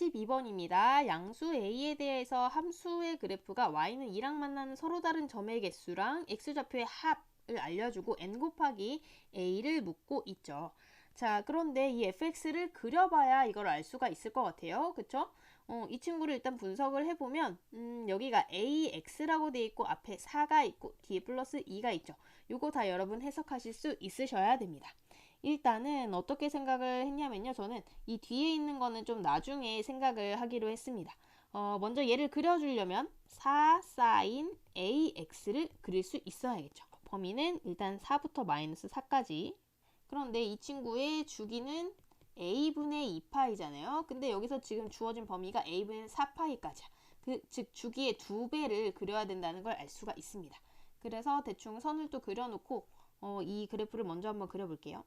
12번입니다. 양수 a에 대해서 함수의 그래프가 y는 2랑 만나는 서로 다른 점의 개수랑 x좌표의 합을 알려주고 n 곱하기 a를 묻고 있죠. 자, 그런데 이 fx를 그려봐야 이걸 알 수가 있을 것 같아요. 그쵸? 어, 이 친구를 일단 분석을 해보면 음, 여기가 ax라고 돼 있고 앞에 4가 있고 뒤에 플러스 2가 있죠. 요거 다 여러분 해석하실 수 있으셔야 됩니다. 일단은 어떻게 생각을 했냐면요. 저는 이 뒤에 있는 거는 좀 나중에 생각을 하기로 했습니다. 어, 먼저 얘를 그려주려면 4 사인 ax를 그릴 수 있어야겠죠. 범위는 일단 4부터 마이너스 4까지. 그런데 이 친구의 주기는 a분의 2파이잖아요. 근데 여기서 지금 주어진 범위가 a분의 4파이까지야. 그, 즉 주기의 두 배를 그려야 된다는 걸 알 수가 있습니다. 그래서 대충 선을 또 그려놓고 어, 이 그래프를 먼저 한번 그려볼게요.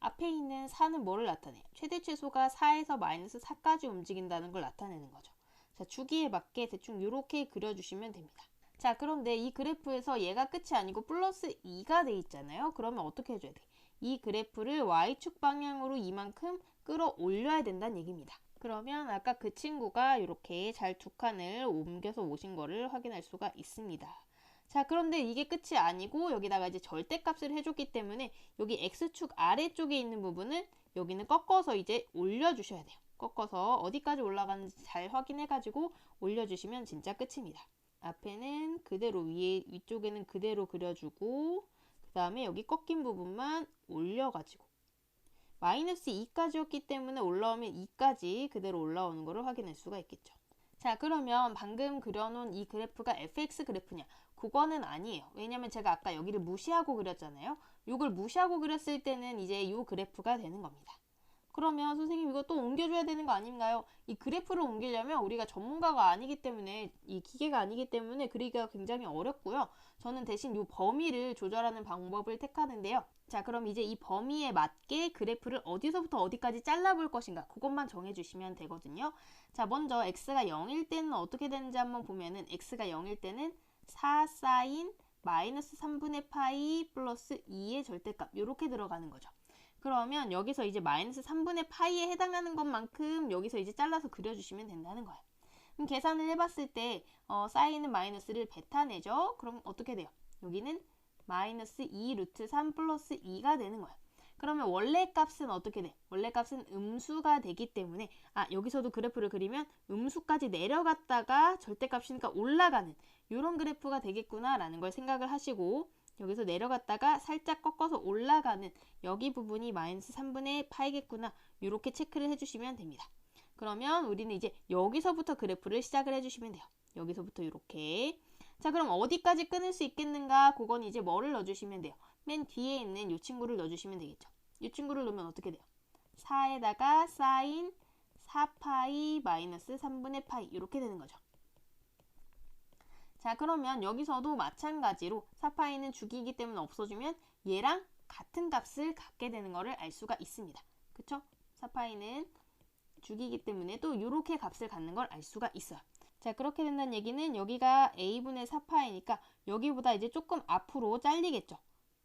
앞에 있는 4는 뭐를 나타내요? 최대 최소가 4에서 마이너스 4까지 움직인다는 걸 나타내는 거죠. 자, 주기에 맞게 대충 이렇게 그려주시면 됩니다. 자, 그런데 이 그래프에서 얘가 끝이 아니고 플러스 2가 돼 있잖아요. 그러면 어떻게 해줘야 돼? 이 그래프를 y축 방향으로 이만큼 끌어올려야 된다는 얘기입니다. 그러면 아까 그 친구가 이렇게 잘 두 칸을 옮겨서 오신 거를 확인할 수가 있습니다. 자, 그런데 이게 끝이 아니고 여기다가 이제 절대값을 해줬기 때문에 여기 x축 아래쪽에 있는 부분은 여기는 꺾어서 이제 올려주셔야 돼요. 꺾어서 어디까지 올라가는지 잘 확인해가지고 올려주시면 진짜 끝입니다. 앞에는 그대로 위에 위쪽에는 그대로 그려주고 그 다음에 여기 꺾인 부분만 올려가지고 마이너스 2까지였기 때문에 올라오면 2까지 그대로 올라오는 것을 확인할 수가 있겠죠. 자 그러면 방금 그려놓은 이 그래프가 fx 그래프냐? 그거는 아니에요. 왜냐면 제가 아까 여기를 무시하고 그렸잖아요. 이걸 무시하고 그렸을 때는 이제 이 그래프가 되는 겁니다 그러면 선생님 이거 또 옮겨줘야 되는 거 아닌가요? 이 그래프를 옮기려면 우리가 전문가가 아니기 때문에 이 기계가 아니기 때문에 그리기가 굉장히 어렵고요. 저는 대신 이 범위를 조절하는 방법을 택하는데요. 자 그럼 이제 이 범위에 맞게 그래프를 어디서부터 어디까지 잘라볼 것인가 그것만 정해주시면 되거든요. 자 먼저 x가 0일 때는 어떻게 되는지 한번 보면은 x가 0일 때는 4 사인 마이너스 3분의 파이 플러스 2의 절대값 이렇게 들어가는 거죠. 그러면 여기서 이제 마이너스 3분의 파이에 해당하는 것만큼 여기서 이제 잘라서 그려주시면 된다는 거예요. 그럼 계산을 해봤을 때 어, 사인은 마이너스를 베타내죠. 그럼 어떻게 돼요? 여기는 마이너스 2 루트 3 플러스 2가 되는 거예요. 그러면 원래 값은 어떻게 돼? 원래 값은 음수가 되기 때문에 아 여기서도 그래프를 그리면 음수까지 내려갔다가 절대값이니까 올라가는 이런 그래프가 되겠구나 라는 걸 생각을 하시고 여기서 내려갔다가 살짝 꺾어서 올라가는 여기 부분이 마이너스 3분의 파이겠구나 이렇게 체크를 해주시면 됩니다. 그러면 우리는 이제 여기서부터 그래프를 시작을 해주시면 돼요. 여기서부터 이렇게 자 그럼 어디까지 끊을 수 있겠는가 그건 이제 뭐를 넣어주시면 돼요. 맨 뒤에 있는 이 친구를 넣어주시면 되겠죠. 이 친구를 넣으면 어떻게 돼요? 4에다가 사인 4파이 마이너스 3분의 파이 이렇게 되는 거죠. 자 그러면 여기서도 마찬가지로 4파이는 주기이기 때문에 없어지면 얘랑 같은 값을 갖게 되는 것을 알 수가 있습니다. 그쵸? 4파이는 주기이기 때문에 또 이렇게 값을 갖는 걸 알 수가 있어요. 자 그렇게 된다는 얘기는 여기가 a분의 4파이니까 여기보다 이제 조금 앞으로 잘리겠죠.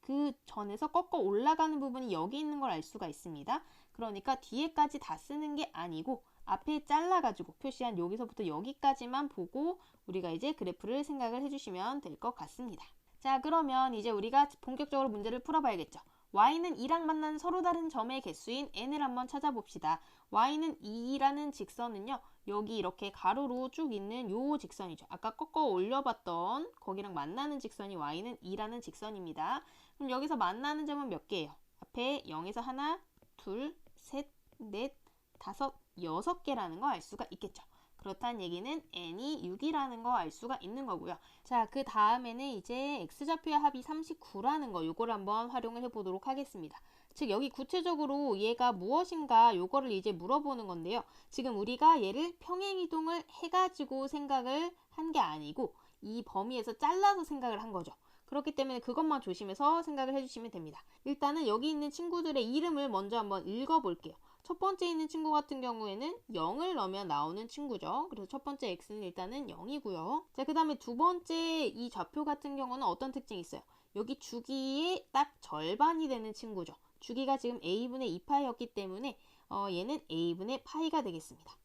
그 전에서 꺾어 올라가는 부분이 여기 있는 걸 알 수가 있습니다. 그러니까 뒤에까지 다 쓰는 게 아니고 앞에 잘라가지고 표시한 여기서부터 여기까지만 보고 우리가 이제 그래프를 생각을 해주시면 될 것 같습니다. 자 그러면 이제 우리가 본격적으로 문제를 풀어봐야겠죠. y는 2랑 만나는 서로 다른 점의 개수인 n을 한번 찾아봅시다. y는 2라는 직선은요. 여기 이렇게 가로로 쭉 있는 요 직선이죠. 아까 꺾어 올려봤던 거기랑 만나는 직선이 y는 2라는 직선입니다. 그럼 여기서 만나는 점은 몇 개예요? 앞에 0에서 하나, 둘, 셋, 넷, 다섯, 여섯 개라는 거 알 수가 있겠죠. 그렇다는 얘기는 n이 6이라는 거 알 수가 있는 거고요. 자, 그 다음에는 이제 x좌표의 합이 39라는 거 요걸 한번 활용을 해보도록 하겠습니다. 즉 여기 구체적으로 얘가 무엇인가 요거를 이제 물어보는 건데요. 지금 우리가 얘를 평행이동을 해가지고 생각을 한 게 아니고 이 범위에서 잘라서 생각을 한 거죠. 그렇기 때문에 그것만 조심해서 생각을 해주시면 됩니다. 일단은 여기 있는 친구들의 이름을 먼저 한번 읽어볼게요. 첫 번째 있는 친구 같은 경우에는 0을 넣으면 나오는 친구죠. 그래서 첫 번째 x는 일단은 0이고요. 자, 그 다음에 두 번째 이 좌표 같은 경우는 어떤 특징이 있어요? 여기 주기의 딱 절반이 되는 친구죠. 주기가 지금 a분의 2파이였기 때문에 어, 얘는 a분의 파이가 되겠습니다.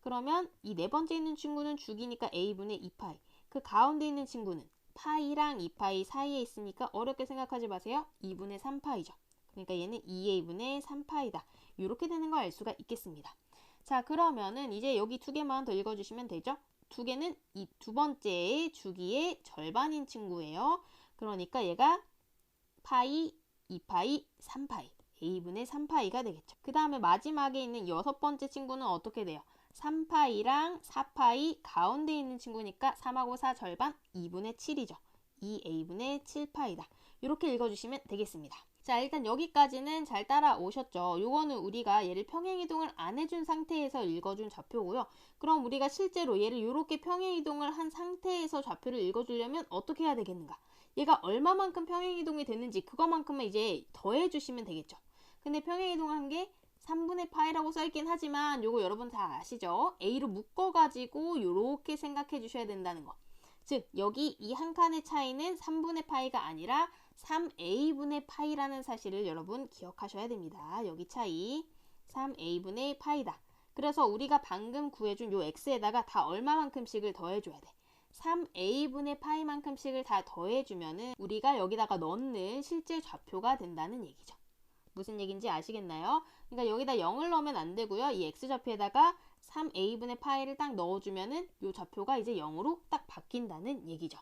그러면 이 네 번째 있는 친구는 죽이니까 a분의 2파이. 그 가운데 있는 친구는 파이랑 2파이 사이에 있으니까 어렵게 생각하지 마세요. 2분의 3파이죠. 그러니까 얘는 2a분의 3파이다. 이렇게 되는 걸 알 수가 있겠습니다. 자, 그러면은 이제 여기 두 개만 더 읽어주시면 되죠. 두 개는 이 두 번째 주기의 절반인 친구예요. 그러니까 얘가 파이, 2파이, 3파이, a분의 3파이가 되겠죠. 그 다음에 마지막에 있는 여섯 번째 친구는 어떻게 돼요? 3파이랑 4파이 가운데 있는 친구니까 3하고 4 절반 2분의 7이죠. 2a분의 7파이다. 이렇게 읽어주시면 되겠습니다. 자 일단 여기까지는 잘 따라오셨죠. 요거는 우리가 얘를 평행이동을 안 해준 상태에서 읽어준 좌표고요. 그럼 우리가 실제로 얘를 이렇게 평행이동을 한 상태에서 좌표를 읽어주려면 어떻게 해야 되겠는가? 얘가 얼마만큼 평행이동이 됐는지 그것만큼만 이제 더해주시면 되겠죠. 근데 평행이동한 게 3분의 파이라고 써있긴 하지만 요거 여러분 다 아시죠? A로 묶어가지고 요렇게 생각해 주셔야 된다는 거. 즉 여기 이 한 칸의 차이는 3분의 파이가 아니라 3a분의 파이라는 사실을 여러분 기억하셔야 됩니다. 여기 차이 3a분의 파이다. 그래서 우리가 방금 구해준 요 x에다가 다 얼마만큼씩을 더해줘야 돼. 3a분의 파이만큼씩을 다 더해주면은 우리가 여기다가 넣는 실제 좌표가 된다는 얘기죠. 무슨 얘기인지 아시겠나요? 그러니까 여기다 0을 넣으면 안 되고요. 이 x좌표에다가 3a분의 파이를 딱 넣어주면은 요 좌표가 이제 0으로 딱 바뀐다는 얘기죠.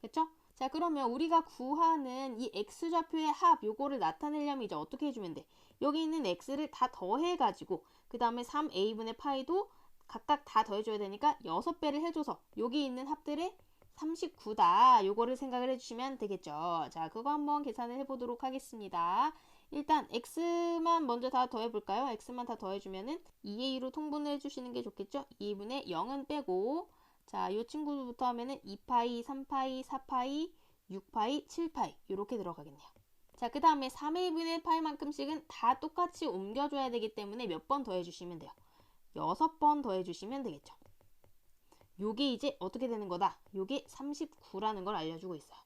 그쵸? 자 그러면 우리가 구하는 이 x좌표의 합 요거를 나타내려면 이제 어떻게 해주면 돼? 여기 있는 x를 다 더해가지고 그 다음에 3a분의 파이도 각각 다 더해줘야 되니까 6배를 해줘서 여기 있는 합들의 39다 요거를 생각을 해주시면 되겠죠. 자 그거 한번 계산을 해보도록 하겠습니다. 일단 x만 먼저 다 더해볼까요? x만 다 더해주면은 2a로 통분을 해주시는 게 좋겠죠? 2분의 0은 빼고 자, 이 친구부터 하면은 2파이, 3파이, 4파이, 6파이, 7파이 이렇게 들어가겠네요. 자, 그 다음에 3a분의 파이만큼씩은 다 똑같이 옮겨줘야 되기 때문에 몇 번 더해주시면 돼요. 6번 더해주시면 되겠죠. 요게 이제 어떻게 되는 거다? 요게 39라는 걸 알려주고 있어요.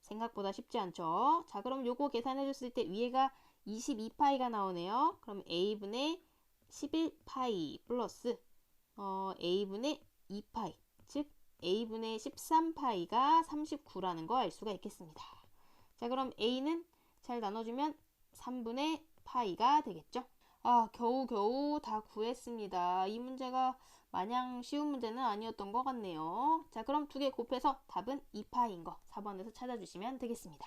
생각보다 쉽지 않죠? 자, 그럼 요거 계산해줬을 때 위에가 22파이가 나오네요. 그럼 a분의 11파이 플러스 어, a분의 2파이 즉 a분의 13파이가 39라는 거 알 수가 있겠습니다. 자 그럼 a는 잘 나눠주면 3분의 파이가 되겠죠. 아 겨우겨우 다 구했습니다. 이 문제가 마냥 쉬운 문제는 아니었던 것 같네요. 자 그럼 두 개 곱해서 답은 2파이인 거 4번에서 찾아주시면 되겠습니다.